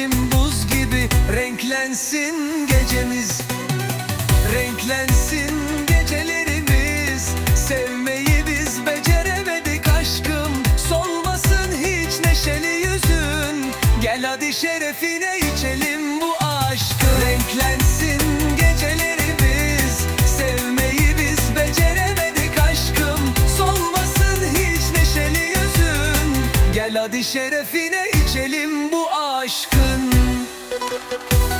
içim buz gibi Renklensin gecemiz. Renklensin gecelerimiz. Sevmeyi biz beceremedik aşkım. Solmasın hiç neşeli yüzün. Gel hadi şerefine içelim bu aşkı. Renklensin gecelerimiz. Sevmeyi biz beceremedik aşkım. Solmasın hiç neşeli yüzün. Gel hadi şerefine Thank you.